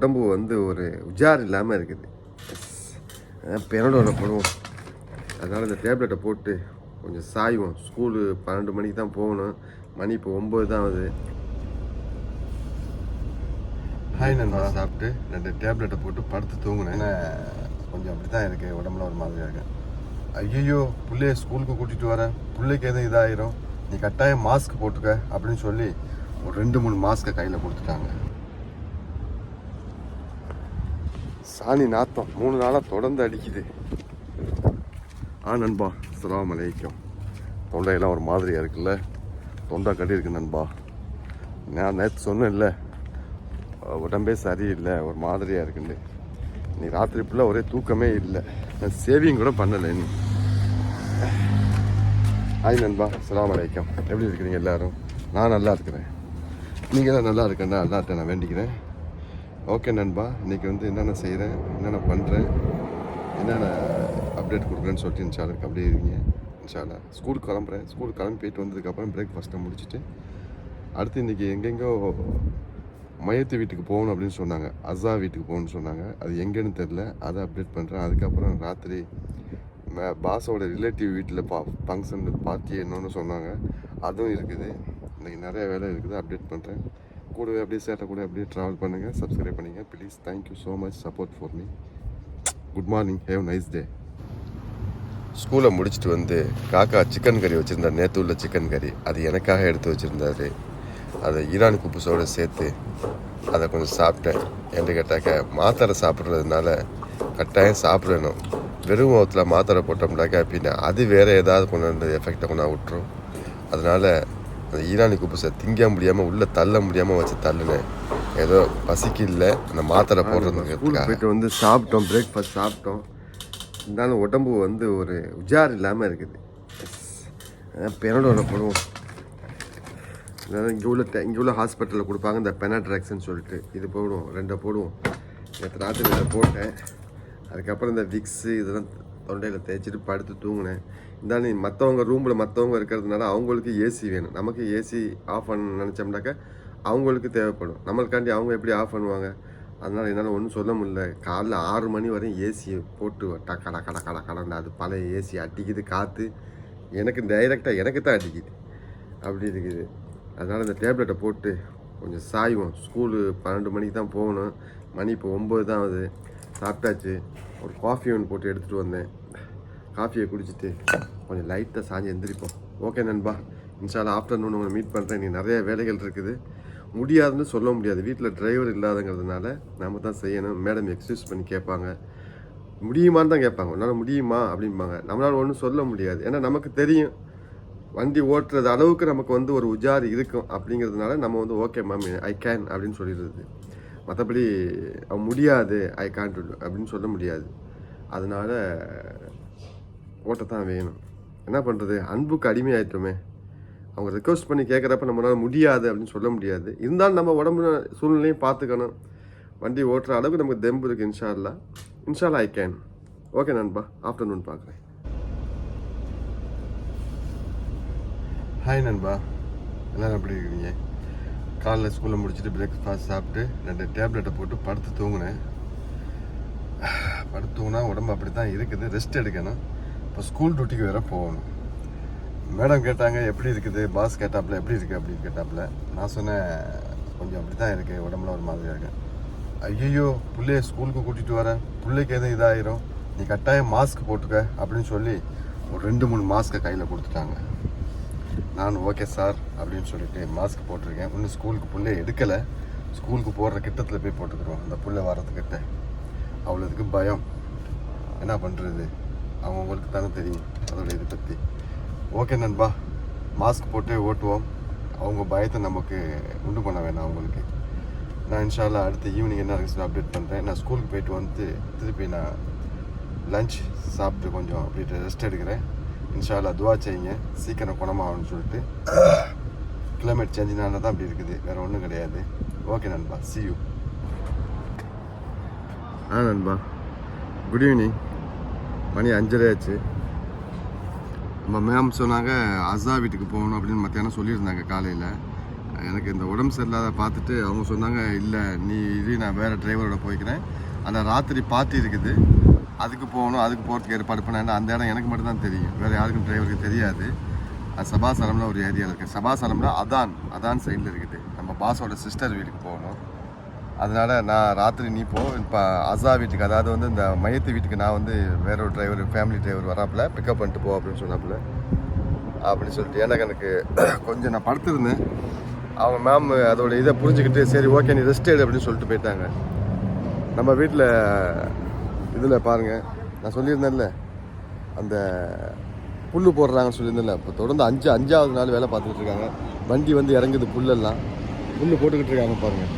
உடம்பு வந்து ஒரு உஜார் இல்லாமல் இருக்குது. பெரடோட போடுவோம். அதனால் இந்த டேப்லெட்டை போட்டு கொஞ்சம் சாய்வோம். ஸ்கூலு பன்னெண்டு மணிக்கு தான் போகணும். மணி இப்போ ஒம்பது தான் ஆகுது. ஹாய் நண்பா. சாப்பிட்டு ரெண்டு டேப்லெட்டை போட்டு படுத்து தூங்கினேன். கொஞ்சம் அப்படி தான் இருக்குது உடம்புல ஒரு மாதிரியாக இருக்கேன் ஐயோ பிள்ளைய ஸ்கூலுக்கு கூட்டிகிட்டு வரேன் பிள்ளைக்கு எதுவும் இதாகிரும் நீ கட்டாயம் மாஸ்க் போட்டுக்க அப்படின்னு சொல்லி ஒரு ரெண்டு மூணு மாஸ்க்கை கையில் கொடுத்துட்டாங்க. சாணி நாத்தம் மூணு நாளாக தொடர்ந்து அடிக்குது. ஆ நண்பா அஸ்ஸலாமு அலைக்கும். தொண்டையெல்லாம் ஒரு மாதிரியாக இருக்குல்ல? தொண்டை கட்டியிருக்கு நண்பா. நான் நேற்று சொன்னேன்ல உடம்பே சரியில்லை ஒரு மாதிரியாக இருக்குன்னு. நீ ராத்திரி ஃபுல்லாக ஒரே தூக்கமே இல்லை. நான் சேவிங் கூட பண்ணலை நீ ஹாய் நண்பா. அஸ்ஸலாமு அலைக்கும். எப்படி இருக்கிறீங்க எல்லாரும்? நான் நல்லா இருக்கிறேன். நீங்கள் தான் நல்லா இருக்கேன்னா அல்லாட்ட நான் வேண்டிக்கிறேன். ஓகே நண்பா இன்றைக்கி வந்து என்னென்ன செய்கிறேன் என்னென்ன பண்ணுறேன் என்னென்ன அப்டேட் கொடுக்குறேன்னு சொல்லிட்டு இன்ஷாலுக்கு அப்படியே இருக்கீங்க இன்ஷாலா ஸ்கூலுக்கு கிளம்புறேன். ஸ்கூலுக்கு கிளம்பி போயிட்டு வந்ததுக்கப்புறம் பிரேக்ஃபாஸ்ட்டை முடிச்சுட்டு அடுத்து இன்றைக்கி எங்கெங்கோ மையத்து வீட்டுக்கு போகணும் அப்படின்னு சொன்னாங்க. அசா வீட்டுக்கு போகணும்னு சொன்னாங்க. அது எங்கேன்னு தெரில அதை அப்டேட் பண்ணுறேன் அதுக்கப்புறம் ராத்திரி பாஸோட ரிலேட்டிவ் வீட்டில் பா ஃபங்க்ஷன் பார்ட்டி என்னன்னு சொன்னாங்க. அதுவும் இருக்குது. இன்றைக்கி நிறைய வேலை இருக்குது. அப்டேட் பண்ணுறேன் கூடவே அப்படியே சேட்டை கூட அப்படியே ட்ராவல் பண்ணுங்கள் சப்ஸ்கிரைப் பண்ணுங்கள் please thank you so much support for me good morning have nice day ஸ்கூலை முடிச்சுட்டு வந்து காக்கா சிக்கன் கறி வச்சுருந்தார். நேற்று உள்ள சிக்கன் கறி அது எனக்காக எடுத்து வச்சுருந்தாரு. அதை ஈரான் குப்புசோடு சேர்த்து அதை கொஞ்சம் சாப்பிட்டேன். என்று கேட்டாக்க மாத்திரை சாப்பிட்றதுனால கட்டாயம் சாப்பிடணும். வெறும் முகத்தில் மாத்திரை போட்டோம்னாக்கா பின்ன அது வேறு ஏதாவது கொண்டு வந்து எஃபெக்டை கொண்டா விட்டுரும். அதனால் அந்த ஈரானி குப்புசை திங்க முடியாமல் உள்ளே தள்ள முடியாமல் வச்சு தள்ளுனேன் ஏதோ பசிக்கு இல்லை அந்த மாத்திரை போடுறதுக்கு போயிட்டு வந்து சாப்பிட்டோம் பிரேக்ஃபாஸ்ட் சாப்பிட்டோம். இருந்தாலும் உடம்பு வந்து ஒரு உஜார் இல்லாமல் இருக்குது. பெரடோட போடுவோம் இங்கே உள்ள இங்கே உள்ள ஹாஸ்பிட்டலில் கொடுப்பாங்க இந்த பெனாட்ராக்ஸ்ன்னு சொல்லிட்டு. இது போடுவோம் ரெண்டை போடுவோம். நேற்று ராத்திரி இதை போட்டேன். அதுக்கப்புறம் இந்த விக்ஸு இதெல்லாம் தொண்டையில் தேய்ச்சிட்டு படுத்து தூங்கினேன். இருந்தாலும் மற்றவங்க ரூமில் மற்றவங்க இருக்கிறதுனால அவங்களுக்கு ஏசி வேணும். நமக்கு ஏசி ஆஃப் பண்ண நினச்சோம்னாக்கா அவங்களுக்கு தேவைப்படும். நம்மளுக்காண்டி அவங்க எப்படி ஆஃப் பண்ணுவாங்க? அதனால் என்னால் ஒன்றும் சொல்ல முடியல. காலைல ஆறு மணி வரையும் ஏசியை போட்டு டக்கட கட கட கடன்னு அது பழைய ஏசி அடிக்குது காற்று எனக்கு டைரெக்டாக எனக்கு தான் அடிக்குது. அப்படி இருக்குது. அதனால் இந்த டேப்லெட்டை போட்டு கொஞ்சம் சாய்வோம். ஸ்கூலு பன்னெண்டு மணிக்கு தான் போகணும். மணி இப்போ ஒம்பது தான் ஆகுது. சாப்பிட்டாச்சு. ஒரு காஃபி ஒன்று போட்டு எடுத்துகிட்டு வந்தேன். காஃபியை குடிச்சிட்டு கொஞ்சம் லைட்டாக சாஞ்சி எந்திரிப்போம். ஓகே நண்பா. இன்ஷாலா ஆஃப்டர்நூன் உங்களை மீட் பண்ணுறேன் நீ நிறைய வேலைகள் இருக்குது. முடியாதுன்னு சொல்ல முடியாது. வீட்டில் டிரைவர் இல்லாதங்கிறதுனால நம்ம தான் செய்யணும். மேடம் எக்ஸ்கியூஸ் பண்ணி கேட்பாங்க. முடியுமான்னு தான் கேட்பாங்க. உன்னால் முடியுமா? அப்படிம்பாங்க. நம்மளால் ஒன்றும் சொல்ல முடியாது. ஏன்னா நமக்கு தெரியும். வண்டி ஓட்டுறது அளவுக்கு நமக்கு வந்து ஒரு உஜாரி இருக்கும். அப்படிங்கிறதுனால நம்ம வந்து ஓகே மேம் ஐ கேன் அப்படின்னு சொல்லிடுறது. மற்றபடி முடியாது ஐ கான்ட் அப்படின்னு சொல்ல முடியாது. அதனால் ஓட்டத்தான் வேணும். என்ன பண்ணுறது அன்புக்கு அடிமையாயிட்டோமே. அவங்க ரெக்வஸ்ட் பண்ணி கேட்குறப்ப நம்மளால முடியாது அப்படின்னு சொல்ல முடியாது. இருந்தாலும் நம்ம உடம்பு சூழ்நிலையும் பார்த்துக்கணும். வண்டி ஓட்டுற அளவுக்கு நமக்கு தெம்பு இருக்குது இன்ஷால்லா இன்ஷால்லா ஐ கேன் ஓகே நண்பா. ஆஃப்டர்நூன் பார்க்குறேன். ஹாய் நண்பா. எல்லாரும் எப்படி இருக்கிறீங்க காலைல ஸ்கூலில் முடிச்சுட்டு பிரேக்ஃபாஸ்ட் சாப்பிட்டு ரெண்டு டேப்லெட்டை போட்டு படுத்து தூங்கினேன். படுத்து தூங்கினா உடம்பு அப்படி தான் இருக்குது. ரெஸ்ட் எடுக்கணும். இப்போ ஸ்கூல் டியூட்டிக்கு வேற போகணும். மேடம் கேட்டாங்க எப்படி இருக்குது? பாஸ் கேட்டாப்புல எப்படி இருக்குது அப்படின்னு கேட்டாப்புல. நான் சொன்னேன் கொஞ்சம் அப்படி தான் இருக்குது உடம்புல ஒரு மாதிரியாக இருக்கேன் ஐயோ பிள்ளைய ஸ்கூலுக்கு கூட்டிகிட்டு வரேன் பிள்ளைக்கு எதுவும் இதாகிரும் நீ கட்டாயம் மாஸ்க் போட்டுக்க. அப்படின்னு சொல்லி ஒரு ரெண்டு மூணு மாஸ்க்கை கையில் கொடுத்துட்டாங்க. நான் ஓகே சார் அப்படின்னு சொல்லிட்டு மாஸ்க் போட்டிருக்கேன். இன்னும் ஸ்கூலுக்கு புள்ளை எடுக்கலை. ஸ்கூலுக்கு போடுற கிட்டத்தில் போய் போட்டுக்கிறோம் அந்த புள்ளை வர்றதுக்கிட்ட. அவ்வளோதுக்கு பயம். என்ன பண்ணுறது அவங்கவுங்களுக்கு தானே தெரியும் அதோட இதை பற்றி ஓகே நண்பா. மாஸ்க் போட்டே ஓட்டுவோம். அவங்க பயத்தை நமக்கு உண்டு பண்ண வேணாம் அவங்களுக்கு. நான் இன்ஷால்லா அடுத்த ஈவினிங் என்ன இருக்குன்னு அப்டேட் பண்ணுறேன் நான் ஸ்கூலுக்கு போயிட்டு வந்து திருப்பி நான் லஞ்ச் சாப்பிட்டு கொஞ்சம் அப்படி ரெஸ்ட் எடுக்கிறேன். இன்ஷால்லா துவா செய்யுங்க. சீக்கிரம் குணமாகணும்னு சொல்லிட்டு. கிளைமேட் சேஞ்சினால தான் அப்படி இருக்குது. வேற ஒன்றும் கிடையாது. ஓகே நண்பா. சி யூ ஆ நண்பா. குட் ஈவினிங் மணி அஞ்சரை ஆச்சு. நம்ம மேம் சொன்னாங்க அசா வீட்டுக்கு போகணும் அப்படின்னு மத்தியானம் சொல்லியிருந்தாங்க காலையில். எனக்கு இந்த உடம்பு சரியில்லாத பார்த்துட்டு அவங்க சொன்னாங்க இல்லை நீ இது நான் வேறு டிரைவரோட போய்க்கிறேன். ஆனால் ராத்திரி பார்ட்டி இருக்குது. அதுக்கு போகணும் அதுக்கு போகிறதுக்கு ஏற்பாடு பண்ணேன் அந்த இடம் எனக்கு மட்டும் தான் தெரியும். வேறு யாருக்கும் டிரைவருக்கு தெரியாது. அது சபாசலம்னு ஒரு ஏரியாவில் இருக்குது சபாசலம்னா அதான் அதான் சைடில் இருக்குது. நம்ம பாஸோட சிஸ்டர் வீட்டுக்கு போகணும். அதனால நான் ராத்திரி நீ போ. இப்போ அசா வீட்டுக்கு அதாவது வந்து இந்த மையத்து வீட்டுக்கு நான் வந்து வேற ஒரு டிரைவர் ஃபேமிலி டிரைவர் வராப்புல பிக்கப் பண்ணிட்டு போ அப்படின்னு சொன்னாப்புல. அப்படின்னு சொல்லிட்டு எனக்கு எனக்கு கொஞ்சம் நான் படுத்திருந்தேன். அவங்க மேம் அதோட இதை புரிஞ்சுக்கிட்டு சரி ஓகே நீ ரெஸ்ட் எடு அப்படின்னு சொல்லிட்டு போயிட்டாங்க. நம்ம வீட்டில் இதில் பாருங்கள் நான் சொல்லியிருந்தேன்ல அந்த புல் போடுறாங்கன்னு சொல்லியிருந்தேன்ல இப்போ தொடர்ந்து அஞ்சு அஞ்சாவது நாள் வேலை பார்த்துக்கிட்டு இருக்காங்க. வண்டி வந்து இறங்குது புல்லெல்லாம். புல் போட்டுக்கிட்டு இருக்காங்க பாருங்கள்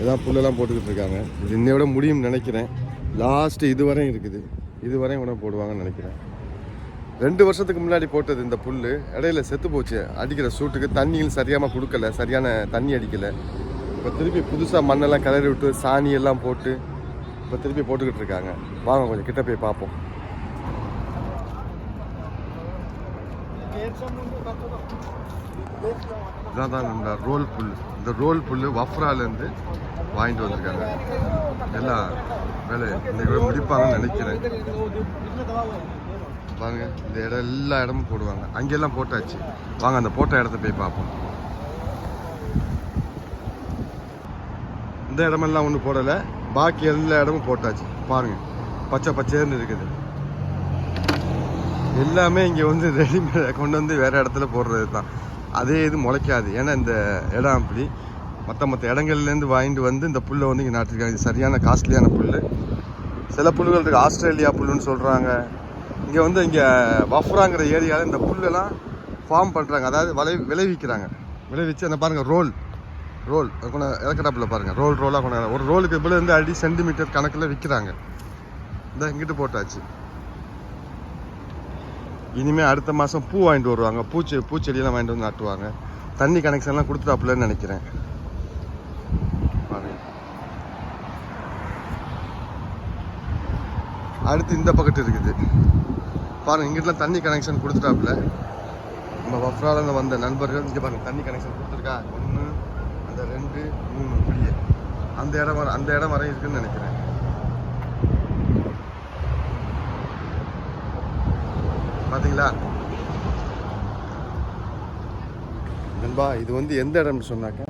இதான் புல்லெல்லாம் போட்டுக்கிட்டு இருக்காங்க. இது இன்னை விட முடியும்னு நினைக்கிறேன். லாஸ்ட்டு இதுவரையும் இருக்குது. இது வரையும் கூட போடுவாங்கன்னு நினைக்கிறேன். ரெண்டு வருஷத்துக்கு முன்னாடி போட்டது இந்த புல் இடையில செத்து போச்சு. அடிக்கிற சூட்டுக்கு தண்ணியும் சரியாமல் கொடுக்கல. சரியான தண்ணி அடிக்கலை. இப்போ திருப்பி புதுசாக மண்ணெல்லாம் கிளறி விட்டு சாணி எல்லாம் போட்டு இப்போ திருப்பி போட்டுக்கிட்டு இருக்காங்க. வாங்க கொஞ்சம் கிட்ட போய் பார்ப்போம். இதான் தான் இந்த ரோல் புல். இந்த ரோல் புல் வஃப்ராலேருந்து வாங்கிட்டு வந்திருக்காங்க. எல்லாம் வேலை இன்னைக்கு முடிப்பாங்கன்னு நினைக்கிறேன். வாங்க இந்த இடம் எல்லா இடமும் போடுவாங்க. அங்கெல்லாம் போட்டாச்சு. வாங்க அந்த போட்ட இடத்த போய் பார்ப்போம். இந்த இடமெல்லாம் ஒன்றும் போடலை. பாக்கி எல்லா இடமும் போட்டாச்சு. பாருங்கள் பச்சை பச்சைன்னு இருக்குது. எல்லாமே இங்கே வந்து ரெடிமேட் கொண்டு வந்து வேறு இடத்துல போடுறது தான். அதே இது முளைக்காது. ஏன்னா இந்த இடம் அப்படி. மற்ற மற்ற இடங்கள்லேருந்து வாங்கிட்டு வந்து இந்த புல்லை வந்து இங்கே நாட்டிருக்காங்க. சரியான காஸ்ட்லியான புல் சில புல்லுகள் இருக்குது ஆஸ்திரேலியா புல்லுன்னு சொல்கிறாங்க இங்கே வந்து இங்கே வஃப்ராங்கிற ஏரியாவில் இந்த புல்லெல்லாம் ஃபார்ம் பண்ணுறாங்க அதாவது விளை விளைவிக்கிறாங்க. விளைவிச்சு என்ன பாருங்கள் ரோல் ரோல் கொண்ட இறக்கடாப்பில் பாருங்கள் ரோல் ரோலாக கொண்டாங்க ஒரு ரோலுக்கு இவ்வளோ இருந்து அடி சென்டிமீட்டர் கணக்கில் விற்கிறாங்க இந்த இங்கிட்டு போட்டாச்சு. இனிமேல் அடுத்த மாதம் பூ வாங்கிட்டு வருவாங்க. பூச்சி பூச்செடியெல்லாம் வாங்கிட்டு வந்து நாட்டுவாங்க. தண்ணி கனெக்ஷன்லாம் கொடுத்துட்டாப்புலன்னு நினைக்கிறேன். அடுத்து இந்த பக்கத்து இருக்குது. பாருங்கள் இங்கிட்டலாம் தண்ணி கனெக்ஷன் கொடுத்துட்டாப்புல. நம்ம வஃப்ராலேருந்து வந்த நண்பர்கள் இங்கே பாருங்கள் தண்ணி கனெக்ஷன் கொடுத்துருக்கா. ரெண்டு மூணு இப்படியே அந்த இடம் வர அந்த இடம் வரையும் இருக்குன்னு நினைக்கிறேன். பாத்தீங்களா? நண்பா இது வந்து எந்த இடம்னு சொன்னாக்கா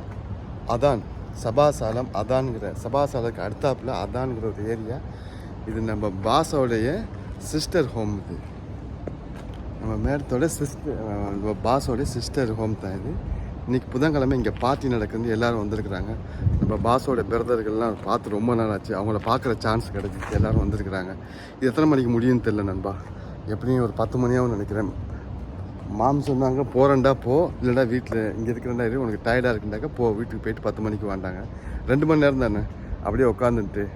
அதான் சபாசாலம் அதான்ங்கிற சபாசாலத்துக்கு அடுத்தாப்புல அதான்ங்கிற ஒரு ஏரியா. இது நம்ம பாஸோடைய சிஸ்டர் ஹோம் இது. நம்ம மேடத்தோட சிஸ்டர் பாஸோடைய சிஸ்டர் ஹோம் தான் இது. இன்றைக்கி புதன்கிழமை இங்கே பார்ட்டி நடக்குது எல்லோரும் வந்திருக்கிறாங்க. நம்ம பாஸோட பிரதர்கள்லாம் பார்த்து ரொம்ப நாள் ஆச்சு அவங்கள பார்க்குற சான்ஸ் கிடைச்சிச்சு. எல்லோரும் வந்திருக்கிறாங்க. இது எத்தனை மணிக்கு முடியும்னு தெரில நண்பா. எப்படியும் ஒரு பத்து மணியாகவும் நினைக்கிறேன். மாம் சொன்னாங்க போகிறேன்டா போ. இல்லைடா வீட்டில் இங்கே இருக்கிறண்டா இரு. உனக்கு டயர்டாக இருக்குண்டாக்கா போ வீட்டுக்கு போயிட்டு பத்து மணிக்கு வாண்டாங்க. ரெண்டு மணி நேரம் தானே? அப்படியே உட்காந்துட்டு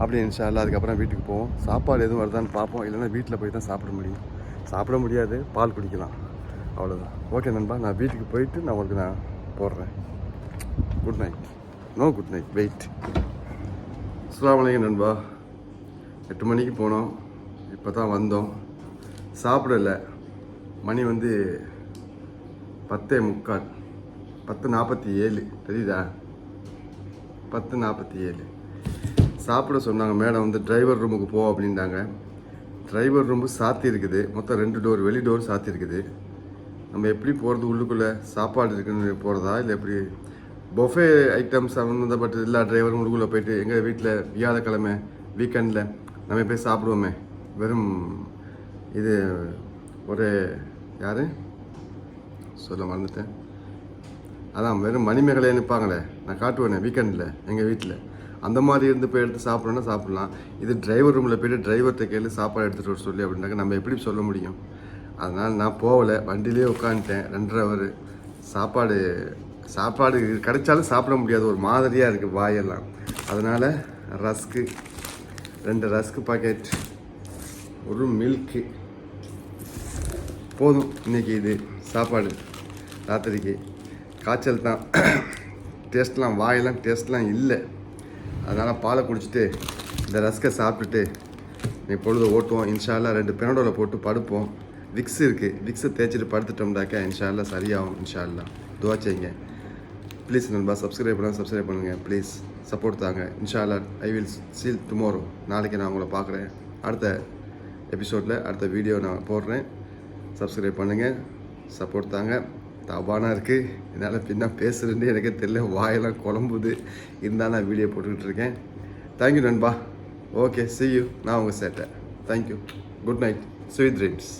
அப்படியே இன்ஷால்லா அதுக்கப்புறம் வீட்டுக்கு போவோம். சாப்பாடு எதுவும் வருதான்னு பார்ப்போம். இல்லைன்னா வீட்டில் போய் தான் சாப்பிட முடியும். சாப்பிட முடியாது. பால் குடிக்கலாம். அவ்வளோதான் ஓகே நண்பா நான் வீட்டுக்கு போயிட்டு நான் உங்களுக்கு நான் போடுறேன். Good night no good night wait அஸ்ஸலாமு நண்பா. எட்டு மணிக்கு போனோம். இப்போ தான் வந்தோம். சாப்பிடல. மணி வந்து பத்தே முக்கால். பத்து நாற்பத்தி ஏழு. தெரியுதா? பத்து நாற்பத்தி ஏழு. சாப்பிட சொன்னாங்க மேடம் வந்து டிரைவர் ரூமுக்கு போ அப்படின்ட்டாங்க. டிரைவர் ரூமு சாத்தி இருக்குது மொத்தம் ரெண்டு டோர் வெளி டோர் சாத்தி இருக்குது நம்ம எப்படி போகிறது உள்ளுக்குள்ளே? சாப்பாடு இருக்குன்னு போகிறதா இல்லை எப்படி பொஃபே ஐட்டம்ஸ் சம்மந்தப்பட்ட எல்லா டிரைவரும் உள்ளுக்குள்ளே போயிட்டு எங்கள் வீட்டில் வியாழக்கிழமை வீக்கெண்டில் நம்ம போய் சாப்பிடுவோமே. வெறும் இது ஒரு யார்? சொல்ல மறந்துட்டேன். அதான் வெறும் மணிமேகலையே நிற்பாங்களே நான் காட்டுவேனே வீக்கெண்டில் எங்கள் வீட்டில் அந்த மாதிரி இருந்து போய் எடுத்து சாப்பிட்றோன்னா சாப்பிட்லாம். இது டிரைவர் ரூமில் போய்ட்டு டிரைவர்கிட்ட கேள்வி சாப்பாடு எடுத்துகிட்டு வர சொல்லி அப்படின்னாக்க நம்ம எப்படி சொல்ல முடியும்? அதனால் நான் போகலை. வண்டியிலே உட்காந்துட்டேன். ரெண்டரை ஹவர் சாப்பாடு சாப்பாடு கிடைச்சாலும் சாப்பிட முடியாது ஒரு மாதிரியாக இருக்குது வாயெல்லாம். அதனால் ரஸ்க்கு ரெண்டு ரஸ்க்கு பாக்கெட் ஒரு மில்க்கு போதும். இன்னைக்கு இது சாப்பாடு. ராத்திரிக்கு. காய்ச்சல் தான். டேஸ்ட்லாம் வாயெல்லாம் டேஸ்ட்லாம் இல்லை. அதனால் பாலை குடிச்சிட்டு இந்த ரஸ்கை சாப்பிட்டுட்டு நீ பொழுது ஓட்டுவோம். இன்ஷால்லாம் ரெண்டு பெனடோவில் போட்டு படுப்போம். விக்ஸ் இருக்குது விக்ஸை தேய்ச்சிட்டு படுத்துட்டோம்னாக்கா இன்ஷால்லா சரியாகும். இன்ஷால்லா துவா செய்யுங்க. ப்ளீஸ் நண்பா சப்ஸ்கிரைப் பண்ணால் சப்ஸ்கிரைப் பண்ணுங்கள் ப்ளீஸ் சப்போர்ட் தாங்க. இன்ஷால்லா ஐ வில் சீல் டுமாரோ நாளைக்கு நான் உங்களை பார்க்குறேன். அடுத்த எபிசோடில் அடுத்த வீடியோ நான் போடுறேன். சப்ஸ்கிரைப் பண்ணுங்கள் சப்போர்ட் தாங்க. தபானாக இருக்குது என்னால் பின்னா பேசுகிறேன்னு எனக்கே தெரியல. வாயெல்லாம் குழம்புது. இருந்தாலும் நான் வீடியோ போட்டுக்கிட்டு இருக்கேன். தேங்க்யூ நண்பா. ஓகே சி யூ நான் உங்கள் சேட்டை. Thank you good night sweet dreams